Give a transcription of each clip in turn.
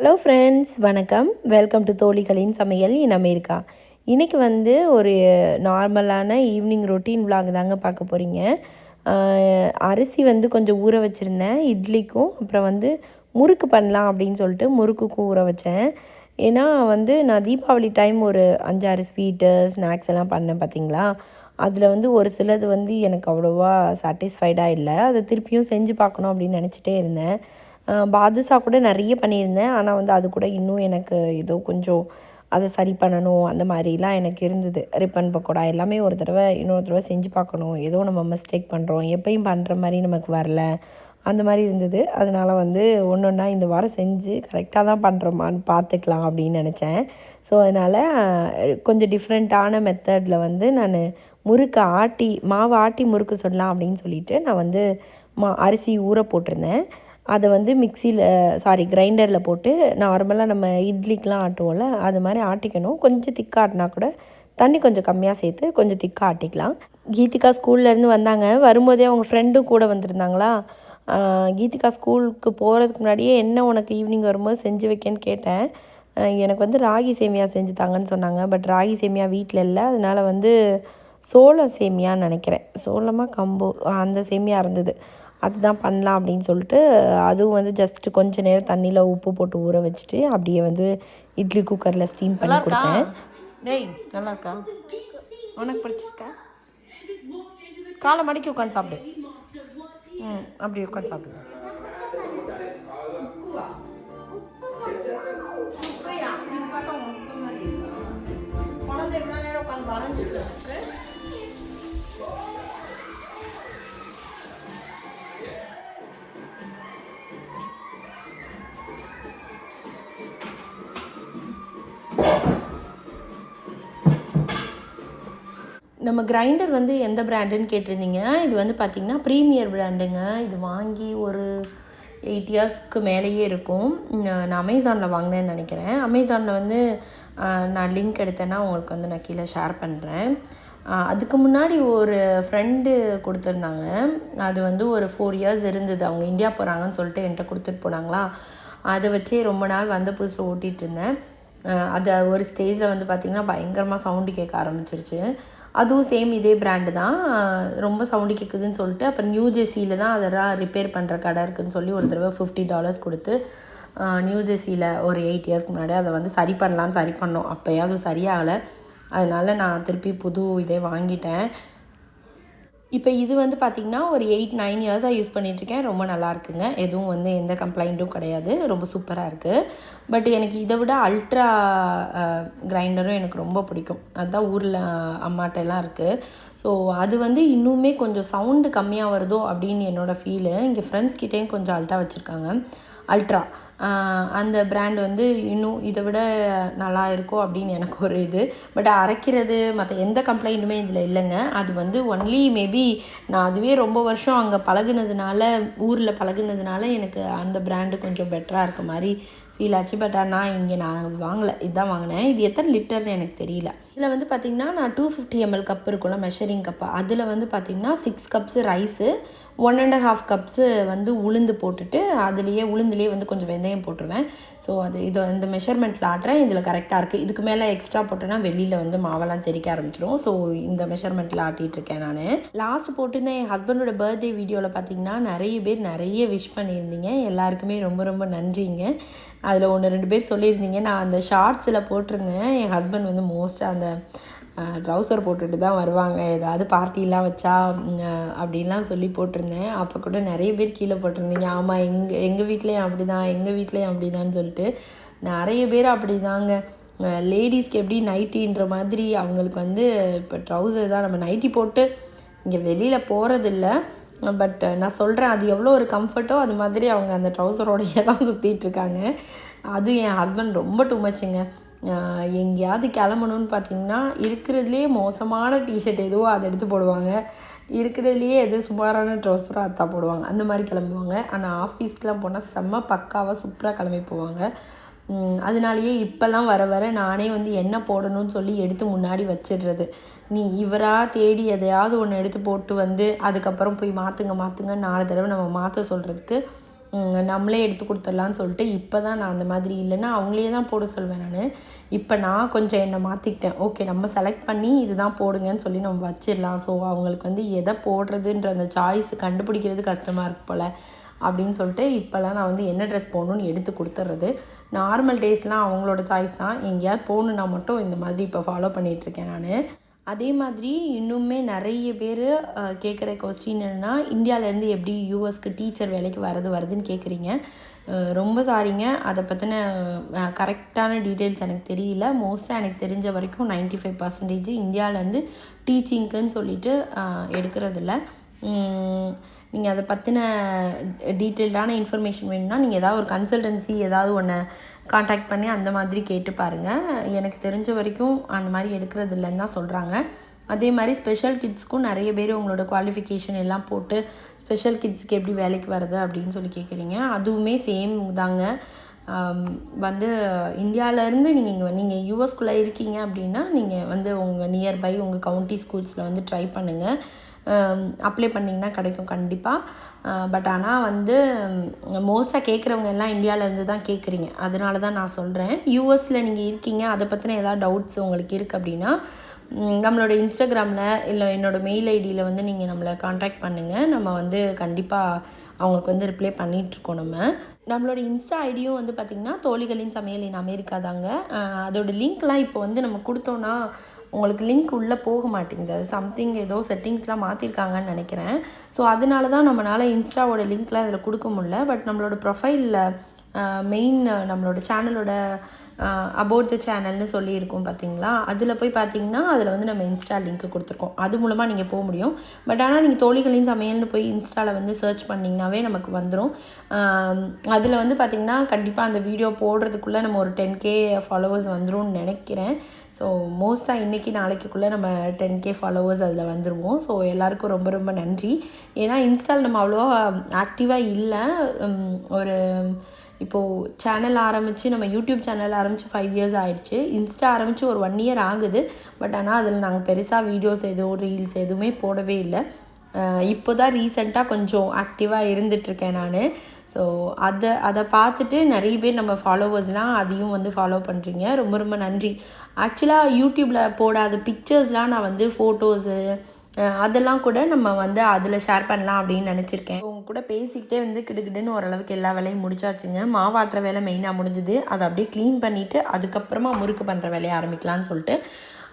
Hello friends வணக்கம். Welcome to தோழிகளின் சமையல். இன் அமெரிக்கா இன்றைக்கி வந்து ஒரு நார்மலான ஈவினிங் ரொட்டீன் vlog தாங்க பார்க்க போகிறீங்க அரிசி வந்து கொஞ்சம் ஊற வச்சுருந்தேன். இட்லிக்கும் அப்புறம் வந்து முறுக்கு பண்ணலாம் அப்படின்னு சொல்லிட்டு முறுக்குக்கும் ஊற வச்சேன். ஏன்னா வந்து நான் தீபாவளி டைம் ஒரு அஞ்சாறு ஸ்வீட்டு ஸ்நாக்ஸ் எல்லாம் பண்ணேன் பார்த்தீங்களா அதில் வந்து ஒரு சிலது வந்து எனக்கு அவ்வளோவா சாட்டிஸ்ஃபைடாக இல்லை. அதை திருப்பியும் செஞ்சு பார்க்கணும் அப்படின்னு நினச்சிட்டே இருந்தேன். பாதுஷா கூட நிறைய பண்ணியிருந்தேன். ஆனால் வந்து அது கூட இன்னும் எனக்கு ஏதோ கொஞ்சம் அதை சரி பண்ணணும் அந்த மாதிரிலாம் எனக்கு இருந்தது. ரிப்பன் பக்கோடா எல்லாமே ஒரு தடவை இன்னொரு தடவை செஞ்சு பார்க்கணும். ஏதோ நம்ம மிஸ்டேக் பண்ணுறோம் எப்பயும் பண்ணுற மாதிரி நமக்கு வரல. அந்த மாதிரி இருந்தது. அதனால் வந்து ஒன்று ஒன்றா இந்த வாரம் செஞ்சு கரெக்டாக தான் பண்ணுறோமான்னு பார்த்துக்கலாம் அப்படின்னு நினச்சேன். ஸோ அதனால் கொஞ்சம் டிஃப்ரெண்ட்டான மெத்தடில் வந்து நான் முறுக்கு ஆட்டி மாவு ஆட்டி முறுக்கு சொல்லலாம் அப்படின்னு சொல்லிட்டு நான் வந்து மா அரிசி ஊற போட்டிருந்தேன். அதை வந்து மிக்சியில் சாரி கிரைண்டரில் போட்டு நார்மலாக நம்ம இட்லிக்கெலாம் ஆட்டுவோம்ல அது மாதிரி ஆட்டிக்கணும். கொஞ்சம் திக்காக ஆட்டினா கூட தண்ணி கொஞ்சம் கம்மியாக சேர்த்து கொஞ்சம் திக்காக ஆட்டிக்கலாம். கீதிகா ஸ்கூல்லேருந்து வந்தாங்க. வரும்போதே அவங்க ஃப்ரெண்டும் கூட வந்திருந்தாங்களா? கீதிகா ஸ்கூலுக்கு போகிறதுக்கு முன்னாடியே என்ன உனக்கு ஈவினிங் வரும்போது செஞ்சு வைக்கேன்னு கேட்டேன். எனக்கு வந்து ராகி சேமியா செஞ்சு தாங்கன்னு சொன்னாங்க. பட் ராகி சேமியா வீட்டில் இல்லை. அதனால் வந்து சோளம் சேமியான்னு நினைக்கிறேன். சோளமாக கம்பு அந்த சேமியா இருந்தது. அதுதான் பண்ணலாம் அப்படின்னு சொல்லிட்டு அதுவும் வந்து ஜஸ்ட் கொஞ்ச நேரம் தண்ணியில் உப்பு போட்டு ஊற வச்சுட்டு அப்படியே வந்து இட்லி குக்கரில் ஸ்டீம் பண்ணி கொடுத்தேன். டேய் நல்லா இருக்கா உனக்கு பிடிச்சிருக்கா? காலை மடக்கி உட்காந்து சாப்பிடு. ம் அப்படி உட்காந்து சாப்பிடு. குழந்தை எவ்வளோ நேரம் உட்காந்து வரைஞ்சிட்டு நம்ம கிரைண்டர் வந்து எந்த பிராண்டுன்னு கேட்டிருந்தீங்க? இது வந்து பார்த்திங்கன்னா ப்ரீமியர் பிராண்டுங்க இது வாங்கி ஒரு எயிட் இயர்ஸ்க்கு மேலேயே இருக்கும். நான் அமேசானில் வாங்கினேன்னு நினைக்கிறேன். அமேசானில் வந்து நான் லிங்க் எடுத்தேன்னா உங்களுக்கு வந்து நான் கீழே ஷேர் பண்ணுறேன் அதுக்கு முன்னாடி ஒரு ஃப்ரெண்டு கொடுத்துருந்தாங்க. அது வந்து ஒரு ஃபோர் இயர்ஸ் இருந்தது. அவங்க இந்தியா போகிறாங்கன்னு சொல்லிட்டு என்கிட்ட கொடுத்துட்டு போனாங்களா? அதை வச்சே ரொம்ப நாள் வந்த புதுசில் ஓட்டிகிட்டு இருந்தேன். அது ஒரு ஸ்டேஜில் வந்து பார்த்திங்கன்னா பயங்கரமாக சவுண்டு கேட்க ஆரம்பிச்சிருச்சு. அதுவும் சேம் இதே பிராண்டு தான். ரொம்ப சவுண்டு கேட்குதுன்னு சொல்லிட்டு அப்புறம் நியூ ஜெர்சியில் தான் அதெல்லாம் ரிப்பேர் பண்ணுற கடை இருக்குதுன்னு சொல்லி ஒரு தடவை ஃபிஃப்டி டாலர்ஸ் கொடுத்து நியூ ஜெர்சியில் ஒரு எயிட் இயர்ஸ்க்கு முன்னாடி அதை வந்து சரி பண்ணலான்னு சரி பண்ணோம். அப்போயும் அது சரியாகலை. அதனால் நான் திருப்பி புது இதே வாங்கிட்டேன். இப்போ இது வந்து பார்த்திங்கன்னா ஒரு எயிட் நைன் இயர்ஸாக யூஸ் பண்ணிகிட்ருக்கேன் ரொம்ப நல்லா இருக்குங்க. எதுவும் வந்து எந்த கம்ப்ளைண்ட்டும் கிடையாது. ரொம்ப சூப்பராக இருக்குது பட் எனக்கு இதை விட அல்ட்ரா கிரைண்டரும் எனக்கு ரொம்ப பிடிக்கும். அதுதான் ஊரில் அம்மாட்டெல்லாம் இருக்குது ஸோ அது வந்து இன்னுமே கொஞ்சம் சவுண்டு கம்மியாக வருதோ அப்படின்னு என்னோடய ஃபீலு இங்கே ஃப்ரெண்ட்ஸ் கிட்டேயும் கொஞ்சம் அல்ட்டா வச்சுருக்காங்க. அல்ட்ரா அந்த பிராண்ட் வந்து இன்னும் இதை விட நல்லா இருக்கும் அப்படின்னு எனக்கு ஒரு இது. பட் அரைக்கிறது மற்ற எந்த கம்ப்ளைண்ட்டுமே இதில் இல்லைங்க. அது வந்து ஒன்லி மேபி நான் அதுவே ரொம்ப வருஷம் அங்கே பழகுனதுனால ஊரில் பழகுனதுனால எனக்கு அந்த பிராண்டு கொஞ்சம் பெட்டராக இருக்க மாதிரி ஃபீல் ஆச்சு. பட் நான் இங்கே நான் வாங்கலை. இதுதான் வாங்கினேன். இது எத்தனை லிட்டர்னு எனக்கு தெரியல. இதில் வந்து பார்த்திங்கன்னா நான் டூ ஃபிஃப்டி எம்எல் கப் இருக்கும்ல மெஷரிங் கப்பு அதில் வந்து பார்த்திங்கன்னா six cups rice one and half cups வந்து உளுந்து போட்டுட்டு அதுலேயே உளுந்துலேயே வந்து கொஞ்சம் வெந்தயம் போட்டுருவேன். ஸோ அது இது இந்த மெஷர்மெண்ட்டில் ஆட்டுறேன். இதில் கரெக்டாக இருக்குது இதுக்கு மேலே எக்ஸ்ட்ரா போட்டோன்னா வெளியில் வந்து மாவெல்லாம் தெரிக்க ஆரம்பிச்சிடும் ஸோ இந்த மெஷர்மெண்ட்டில் ஆட்டிகிட்டு இருக்கேன் நான். லாஸ்ட் போட்டிருந்தேன் என் ஹஸ்பண்டோட பர்த்டே வீடியோவில் பார்த்தீங்கன்னா நிறைய பேர் நிறைய விஷ் பண்ணியிருந்தீங்க. எல்லாருக்குமே ரொம்ப ரொம்ப நன்றிங்க. அதில் ஒன்று ரெண்டு பேர் சொல்லியிருந்தீங்க. நான் அந்த ஷார்ட்ஸில் போட்டிருந்தேன். என் ஹஸ்பண்ட் வந்து மோஸ்ட்டாக அந்த ட்ரௌசர் போட்டுட்டு தான் வருவாங்க. ஏதாவது பார்ட்டிலாம் வச்சா அப்படின்லாம் சொல்லி போட்டிருந்தேன். அப்போ கூட நிறைய பேர் கீழே போட்டிருந்தீங்க. ஆமாம் எங்கள் எங்கள் வீட்லேயும் அப்படி தான் எங்கள் வீட்லேயும் அப்படி தான் சொல்லிட்டு நிறைய பேர் அப்படி தாங்க லேடிஸ்க்கு எப்படி நைட்டின்ற மாதிரி அவங்களுக்கு வந்து இப்போ ட்ரௌசர் தான். நம்ம நைட்டி போட்டு இங்கே வெளியில் போகிறதில்ல பட் நான் சொல்கிறேன் அது எவ்வளோ ஒரு கம்ஃபர்ட்டோ அது மாதிரி அவங்க அந்த ட்ரௌசரோடையே தான் சுற்றிட்டுருக்காங்க அதுவும் என் ஹஸ்பண்ட் ரொம்ப டூ மச்சுங்க எங்கேயாவது கிளம்பணுன்னு பார்த்தீங்கன்னா இருக்கிறதுலே மோசமான டிஷர்ட் எதுவோ அதை எடுத்து போடுவாங்க. இருக்கிறதுலையே எது சுமாரான ட்ரௌசரோ அதான் போடுவாங்க. அந்த மாதிரி கிளம்புவாங்க. ஆனால் ஆஃபீஸ்க்கெலாம் போனால் செம்ம பக்காவாக சூப்பராக கிளம்பி போவாங்க. அதனாலேயே இப்போல்லாம் வர வர நானே வந்து என்ன போடணும்னு சொல்லி எடுத்து முன்னாடி வச்சிடுறது. நீ இவராக தேடி எதையாவது ஒன்று எடுத்து போட்டு வந்து அதுக்கப்புறம் போய் மாற்றுங்க மாற்றுங்க நாலு தடவை நம்ம மாற்ற சொல்கிறதுக்கு நம்மளே எடுத்து கொடுத்துடலான்னு சொல்லிட்டு இப்போ தான் நான் அந்த மாதிரி இல்லைன்னா அவங்களே தான் போட சொல்வேன் நான். இப்போ நான் கொஞ்சம் என்னை மாற்றிக்கிட்டேன் ஓகே நம்ம செலக்ட் பண்ணி இதுதான் போடுங்கன்னு சொல்லி நம்ம வச்சிடலாம். ஸோ அவங்களுக்கு வந்து எதை போடுறதுன்ற அந்த சாய்ஸ் கண்டுபிடிக்கிறது கஷ்டமாக இருக்கு போல் அப்படின்னு சொல்லிட்டு இப்போல்லாம் நான் வந்து என்ன ட்ரெஸ் போடணும்னு எடுத்து கொடுத்துட்றது நார்மல் டேஸ்லாம் அவங்களோட சாய்ஸ் தான். எங்கேயாவது போகணுன்னா மட்டும் இந்த மாதிரி இப்போ ஃபாலோ பண்ணிகிட்ருக்கேன் நான். அதே மாதிரி இன்னுமே நிறைய பேர் கேட்குற கொஸ்டின் என்னென்னா இந்தியாவிலேருந்து எப்படி யூஎஸ்க்கு டீச்சர் வேலைக்கு வரது வருதுன்னு கேட்குறீங்க ரொம்ப சாரிங்க அதை பற்றின கரெக்டான டீட்டெயில்ஸ் எனக்கு தெரியல. மோஸ்ட்டாக எனக்கு தெரிஞ்ச வரைக்கும் 95% ஃபைவ் பர்சன்டேஜ் இந்தியாவிலேருந்து டீச்சிங்க்குன்னு சொல்லிட்டு எடுக்கிறதில்ல. நீங்கள் அதை பற்றின டீட்டெயில்டான இன்ஃபர்மேஷன் வேணும்னா நீங்கள் ஏதாவது ஒரு கன்சல்டன்சி ஏதாவது ஒன்று காண்டாக்ட் பண்ணி அந்த மாதிரி கேட்டு பாருங்கள் எனக்கு தெரிஞ்ச வரைக்கும் அந்த மாதிரி எடுக்கிறது இல்லைன்னு தான் சொல்கிறாங்க அதே மாதிரி ஸ்பெஷல் கிட்ஸ்க்கும் நிறைய பேர் உங்களோட குவாலிஃபிகேஷன் எல்லாம் போட்டு ஸ்பெஷல் கிட்ஸ்க்கு எப்படி வேலைக்கு வருது அப்படின்னு சொல்லி கேட்குறீங்க அதுவுமே சேம் தாங்க. வந்து இந்தியாவிலேருந்து நீங்கள் இங்கே நீங்கள் யூஎஸ்குள்ளே இருக்கீங்க அப்படின்னா நீங்கள் வந்து உங்கள் நியர்பை உங்கள் கவுண்டி ஸ்கூல்ஸில் வந்து ட்ரை பண்ணுங்கள் அப்ளை பண்ணிங்கன்னா கிடைக்கும் கண்டிப்பாக பட் ஆனால் வந்து மோஸ்ட்டாக கேட்குறவங்க எல்லாம் இந்தியாவிலேருந்து தான் கேட்குறீங்க அதனால தான் நான் சொல்கிறேன் யூஎஸில் நீங்கள் இருக்கீங்க அதை பற்றின ஏதாவது டவுட்ஸ் உங்களுக்கு இருக்குது அப்படின்னா நம்மளோட இன்ஸ்டாகிராமில் இல்லை என்னோடய மெயில் ஐடியில் வந்து நீங்கள் நம்மளை காண்டாக்ட் பண்ணுங்கள் நம்ம வந்து கண்டிப்பாக அவங்களுக்கு வந்து ரிப்ளை பண்ணிகிட்ருக்கோம் நம்ம. நம்மளோட இன்ஸ்டா ஐடியும் வந்து பார்த்திங்கன்னா தோழிகளின் சமையல் இன் அமெரிக்கா தாங்க. அதோடய லிங்க்லாம் இப்போ வந்து நம்ம கொடுத்தோன்னா உங்களுக்கு லிங்க் உள்ளே போக மாட்டேங்குது. அது சம்திங் ஏதோ செட்டிங்ஸ்லாம் மாற்றிருக்காங்கன்னு நினைக்கிறேன். ஸோ அதனால தான் நம்மளால் இன்ஸ்டாவோட லிங்க்லாம் இதில் கொடுக்க முடில பட் நம்மளோட ப்ரொஃபைலில் மெயின் நம்மளோட சேனலோட அபவுட் த சேனல்னு சொல்லியிருக்கோம் பார்த்தீங்களா? அதில் போய் பார்த்தீங்கன்னா அதில் வந்து நம்ம இன்ஸ்டா லிங்க் கொடுத்துருக்கோம். அது மூலமாக நீங்கள் போக முடியும். பட் ஆனால் நீங்கள் தோழிகளின் சமையல்னு போய் இன்ஸ்டாவில் வந்து சர்ச் பண்ணிங்கனாவே நமக்கு வந்துடும் அதில் வந்து பார்த்திங்கன்னா கண்டிப்பாக அந்த வீடியோ போடுறதுக்குள்ளே நம்ம ஒரு டென் கே ஃபாலோவர்ஸ் வந்துரும்னு நினைக்கிறேன். ஸோ மோஸ்ட்டாக இன்றைக்கி நாளைக்குள்ளே நம்ம டென் கே ஃபாலோவர்ஸ் அதில் வந்துடுவோம் ஸோ எல்லாருக்கும் ரொம்ப ரொம்ப நன்றி. ஏன்னா இன்ஸ்டால் நம்ம அவ்வளோவா ஆக்டிவாக இல்லை. ஒரு இப்போது சேனல் ஆரம்பித்து நம்ம யூடியூப் சேனல் ஆரம்பித்து ஃபைவ் இயர்ஸ் ஆயிடுச்சு. இன்ஸ்டா ஆரம்பித்து ஒரு ஒன் இயர் ஆகுது. பட் ஆனால் அதில் நாங்கள் பெருசாக வீடியோஸ் எதுவும் ரீல்ஸ் எதுவுமே போடவே இல்லை. இப்போ தான் ரீசெண்டாக கொஞ்சம் ஆக்டிவாக இருந்துகிட்ருக்கேன் நான். ஸோ அதை அதை பார்த்துட்டு நிறைய பேர் நம்ம ஃபாலோவர்ஸ்லாம் அதையும் வந்து ஃபாலோ பண்ணுறீங்க ரொம்ப ரொம்ப நன்றி. ஆக்சுவலாக யூடியூப்பில் போடாத பிக்சர்ஸ்லாம் நான் வந்து ஃபோட்டோஸு அதெல்லாம் கூட நம்ம வந்து அதில் ஷேர் பண்ணலாம் அப்படின்னு நினச்சிருக்கேன். உங்க கூட பேசிக்கிட்டே வந்து கிடுகிடுன்னு ஓரளவுக்கு எல்லா வேலையும் முடிச்சாச்சுங்க. மாவாட்டுற வேலை மெயினாக முடிஞ்சுது. அதை அப்படியே க்ளீன் பண்ணிவிட்டு அதுக்கப்புறமா முறுக்கு பண்ணுற வேலையை ஆரம்பிக்கலாம்னு சொல்லிட்டு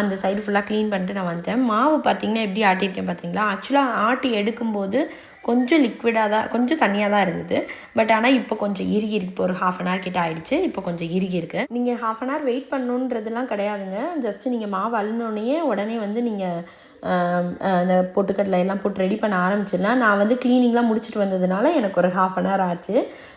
அந்த சைடு ஃபுல்லாக க்ளீன் பண்ணிட்டு நான் வந்துட்டேன். மாவு பார்த்தீங்கன்னா எப்படி ஆட்டியிருக்கேன் பார்த்தீங்களா ஆக்சுவலாக ஆட்டி எடுக்கும்போது கொஞ்சம் லிக்விடாக தான் கொஞ்சம் தண்ணியாக தான் இருந்தது. பட் ஆனால் இப்போ கொஞ்சம் இறுகி இருக்கு. இப்போ ஒரு ஹாஃப் அன் ஹவர் கிட்ட ஆயிடுச்சு. இப்போ கொஞ்சம் இறுகி இருக்கு. நீங்கள் ஹாஃப் அன் ஹவர் வெயிட் பண்ணணுன்றதுலாம் கிடையாதுங்க. ஜஸ்ட் நீங்கள் மாவு அழுனோடனே உடனே வந்து நீங்கள் அந்த பொட்டுக்கடலை எல்லாம் போட்டு ரெடி பண்ண ஆரம்பிச்சிடலாம். நான் வந்து க்ளீனிங்லாம் முடிச்சுட்டு வந்ததுனால எனக்கு ஒரு ஹாஃப் அன் ஹவர் ஆச்சு.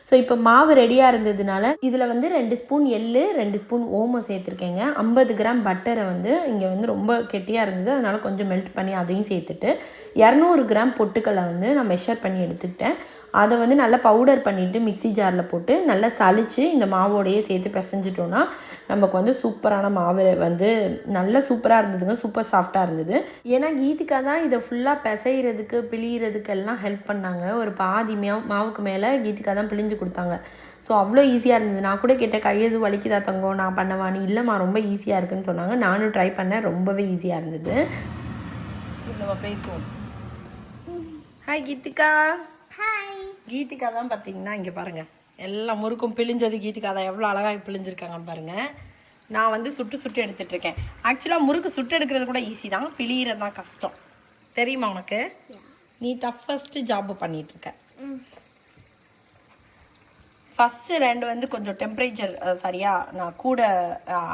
ஸோ இப்போ மாவு ரெடியாக இருந்ததுனால இதில் வந்து ரெண்டு ஸ்பூன் எள்ளு ரெண்டு ஸ்பூன் ஓமம் சேர்த்துருக்கேங்க. ஐம்பது கிராம் பட்டரை வந்து இங்கே வந்து ரொம்ப கெட்டியாக இருந்தது. அதனால் கொஞ்சம் மெல்ட் பண்ணி அதையும் சேர்த்துட்டு இரநூறு கிராம் பொட்டுக்கடலை வந்து நான் மெஷர் பண்ணி எடுத்துக்கிட்டேன். அதை வந்து நல்லா பவுடர் பண்ணிவிட்டு மிக்ஸி ஜாரில் போட்டு நல்லா சளிச்சு இந்த மாவோடையே சேர்த்து பிசைஞ்சிட்டோன்னா நமக்கு வந்து சூப்பரான மாவு வந்து நல்ல சூப்பராக இருந்ததுங்க சூப்பர் சாஃப்டாக இருந்தது. ஏன்னா கீதிகா தான் இதை ஃபுல்லாக பிசைகிறதுக்கு பிழியறதுக்கெல்லாம் ஹெல்ப் பண்ணாங்க. ஒரு பாதி மாவு மாவுக்கு மேலே கீதிகா தான் பிழிஞ்சு கொடுத்தாங்க. ஸோ அவ்வளோ ஈஸியாக இருந்தது. நான் கூட கேட்டேன் கையெது வலிக்குதா தங்கம் நான் பண்ணவான்னு இல்லைம்மா ரொம்ப ஈஸியாக இருக்குன்னு சொன்னாங்க. நானும் ட்ரை பண்ணேன். ரொம்பவே ஈஸியாக இருந்தது. நம்ம பேசுவோம். ஹாய் கீதிகா. ஹாய் கீதிகா தான் பார்த்தீங்கன்னா இங்கே பாருங்கள் எல்லா முறுக்கும் பிழிஞ்சது கீதிகா தான் எவ்வளோ அழகாக பிழிஞ்சிருக்காங்கன்னு பாருங்கள் நான் வந்து சுட்டு சுட்டு எடுத்துட்டு இருக்கேன். ஆக்சுவலாக முறுக்கு சுட்டு எடுக்கிறது கூட ஈஸி தான். பிழியறது தான் கஷ்டம். தெரியுமா உனக்கு? நீ டஃபஸ்ட்டு ஜாப் பண்ணிட்டு இருக்க. ஃபஸ்ட்டு ரெண்டு வந்து கொஞ்சம் டெம்பரேச்சர் சரியா நான் கூட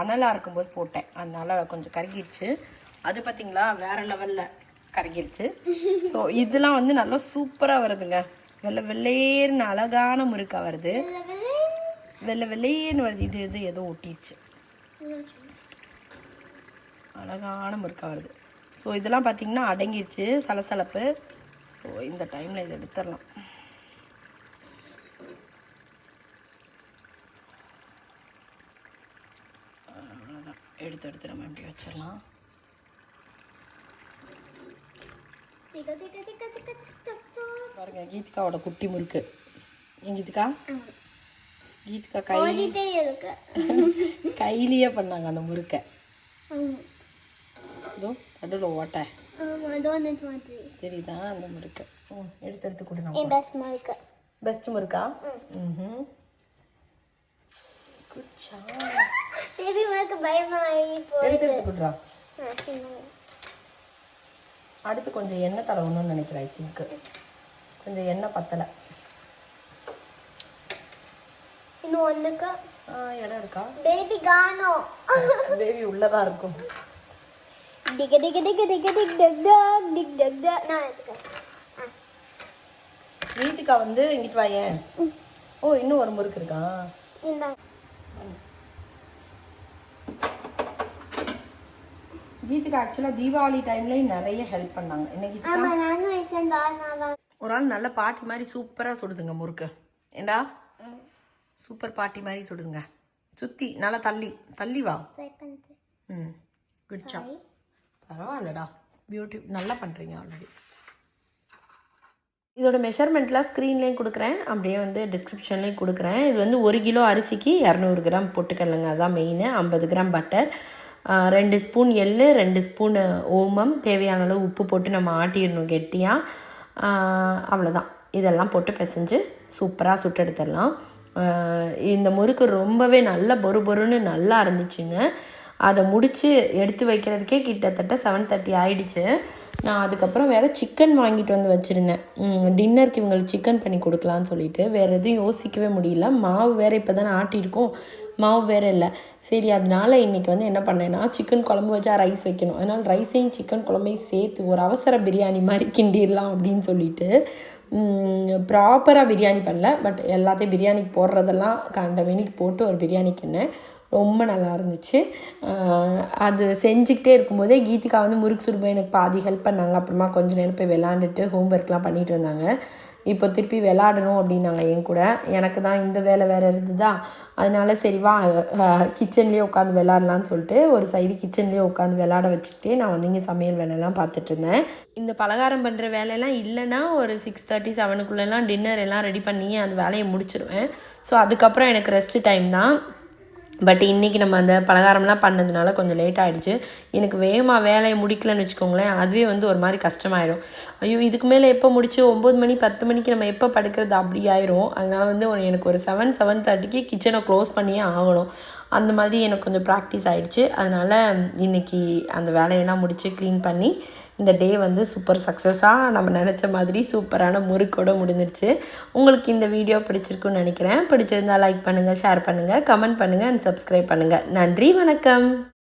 அனலாக இருக்கும்போது போட்டேன். அதனால கொஞ்சம் கருகிருச்சு. அது பார்த்தீங்களா வேற லெவலில் கருகிருச்சு. ஸோ இதெல்லாம் வந்து நல்லா சூப்பராக வருதுங்க. வெள்ளை வெள்ளையர்னு அழகான முறுக்கா வருது. வெள்ளை வெள்ளையர்னு வருது. இது இது ஏதோ ஒட்டிடுச்சு அழகான முறுக்கா வருது. ஸோ இதெல்லாம் பார்த்தீங்கன்னா அடங்கிருச்சு. சலசலப்பு. ஸோ இந்த டைமில் இதை எடுத்துடலாம். அவ்வளோதான் எடுத்து எடுத்து நம்ம இப்படி வச்சிடலாம். டிக்க பாருங்க கீதிகாவோட குட்டி முறுக்கு. கீதிகா கீதிகா கை ஓடிட்டே இருக்கு. கையிலேயே பண்ணாங்க அந்த முறுக்கை. இதோ நடுவில் ஓட்டை. தெரியுதா அந்த முறுக்கு? ம் எடுத்து எடுத்து கொடு என் பெஸ்ட் இருக்கு பெஸ்ட் முறுக்கா? ம். குட் பேபி எனக்கு பயமாயி எடுத்து எடுத்து கொடுறா. அடுத்து கொஞ்சம் எண்ணெய் தடவணும்னு நினைக்கிறேன் ஐ திங்க்கு கொஞ்சம் எண்ணெய் பத்தலை. இன்னும் ஒண்ணுக்கு? ஆ இடம் இருக்கா? பேபி கானோ பேபி உள்ளதான் இருக்கும். Tick tick tick tick tick tock tock tick tock tock. நான் கீதிகா வந்து இங்கிட்டு வாயேன் ஓ இன்னும் ஒரு முறுக்கு இருக்கா? கீதிகா ஆக்சுவலாக தீபாவளி டைம்லேயும் நிறைய ஹெல்ப் பண்ணாங்க. என்ன ஒரு ஆள் நல்ல பாட்டி மாதிரி சூப்பராக சுடுதுங்க முறுக்கு. ஏண்டா? சூப்பர் பாட்டி மாதிரி சுடுங்க சுற்றி நல்லா தள்ளி தள்ளி வா. ம் குட் ஜாப் பரவாயில்லடா. பியூட்டி நல்லா பண்ணுறீங்க ஆல்ரெடி இதோட மெஷர்மெண்ட்லாம் ஸ்க்ரீன்லேயும் கொடுக்குறேன். அப்படியே வந்து டிஸ்கிரிப்ஷன்லேயும் கொடுக்குறேன். இது வந்து ஒரு கிலோ அரிசிக்கு இரநூறு கிராம் பொட்டுக்கடலைங்க. அதான் மெயின் ஐம்பது கிராம் பட்டர் ரெண்டு ஸ்பூன் எள்ளு ரெண்டு ஸ்பூன் ஓமம். தேவையான அளவு உப்பு போட்டு நம்ம ஆட்டிடணும் கெட்டியாக அவ்வளோதான் இதெல்லாம் போட்டு பிசைஞ்சு சூப்பராக சுட்டெடுத்துடலாம். இந்த முறுக்கு ரொம்பவே நல்ல பொறு பொறுன்னு நல்லா இருந்துச்சுங்க. அதை முடித்து எடுத்து வைக்கிறதுக்கே கிட்டத்தட்ட செவன் தேர்ட்டி ஆயிடுச்சு. நான் அதுக்கப்புறம் வேறு சிக்கன் வாங்கிட்டு வந்து வச்சுருந்தேன். டின்னருக்கு இவங்களுக்கு சிக்கன் பண்ணி கொடுக்கலான்னு சொல்லிட்டு. வேறு எதுவும் யோசிக்கவே முடியல. மாவு வேறு இப்போ தானே ஆட்டியிருக்கோம். மாவு வேறு இல்லை. சரி அதனால் இன்றைக்கி வந்து என்ன பண்ணேன்னா சிக்கன் குழம்பு வச்சா ரைஸ் வைக்கணும். அதனால் ரைஸையும் சிக்கன் குழம்பையும் சேர்த்து ஒரு அவசர பிரியாணி மாதிரி கிண்டிடலாம் அப்படின்னு சொல்லிட்டு ப்ராப்பராக பிரியாணி பண்ணல. பட் எல்லாத்தையும் பிரியாணிக்கு போடுறதெல்லாம் கண்ட வெனிக்கு போட்டு ஒரு பிரியாணி கிண்ணேன். ரொம்ப நல்லா இருந்துச்சு. அது செஞ்சுக்கிட்டே இருக்கும்போதே கீதிகா வந்து முறுக்கு சுடும்போது எனக்கு பாதி ஹெல்ப் பண்ணாங்க. அப்புறமா கொஞ்ச நேரம் போய் விளாண்டுட்டு ஹோம்ஒர்க்லாம் பண்ணிட்டு இருந்தாங்க இப்போ திருப்பி விளாடணும் அப்படின்னாங்க என் கூட. எனக்கு தான் இந்த வேலை வேறு இருந்ததா? அதனால சரி வா கிச்சன்லேயே உட்காந்து விளாட்லான்னு சொல்லிட்டு ஒரு சைடு கிச்சன்லேயே உட்காந்து விளாட வச்சுக்கிட்டே நான் வந்து இங்கே சமையல் வேலையெல்லாம் பார்த்துட்டு இருந்தேன். இந்த பலகாரம் பண்ணுற வேலையெல்லாம் இல்லைன்னா ஒரு சிக்ஸ் தேர்ட்டி செவனுக்குள்ளெல்லாம் டின்னர் எல்லாம் ரெடி பண்ணி அந்த வேலையை முடிச்சிடுவேன் ஸோ அதுக்கப்புறம் எனக்கு ரெஸ்ட் டைம் தான். பட் இன்றைக்கி நம்ம அந்த பலகாரம்லாம் பண்ணதுனால கொஞ்சம் லேட் ஆகிடுச்சு எனக்கு வேகமாக வேலையை முடிக்கலன்னு வச்சுக்கோங்களேன். அதுவே வந்து ஒரு மாதிரி கஷ்டமாயிடும் ஐயோ இதுக்கு மேலே எப்போ முடிச்சு? ஒம்பது மணி பத்து மணிக்கு நம்ம எப்போ படுக்கிறது? அப்படி ஆயிரும். அதனால வந்து எனக்கு ஒரு செவன் செவன் தேர்ட்டிக்கு கிச்சனை க்ளோஸ் பண்ணியே ஆகணும். அந்த மாதிரி எனக்கு கொஞ்சம் ப்ராக்டிஸ் ஆகிடுச்சு அதனால் இன்றைக்கி அந்த வேலையெல்லாம் முடித்து க்ளீன் பண்ணி இந்த டே வந்து சூப்பர் சக்ஸஸாக நம்ம நினச்ச மாதிரி சூப்பரான முறுக்கோட முடிஞ்சிருச்சு உங்களுக்கு இந்த வீடியோ பிடிச்சிருக்குன்னு நினைக்கிறேன். பிடிச்சிருந்தா லைக் பண்ணுங்கள் ஷேர் பண்ணுங்கள் கமெண்ட் பண்ணுங்கள் அண்ட் சப்ஸ்கிரைப் பண்ணுங்கள் நன்றி வணக்கம்.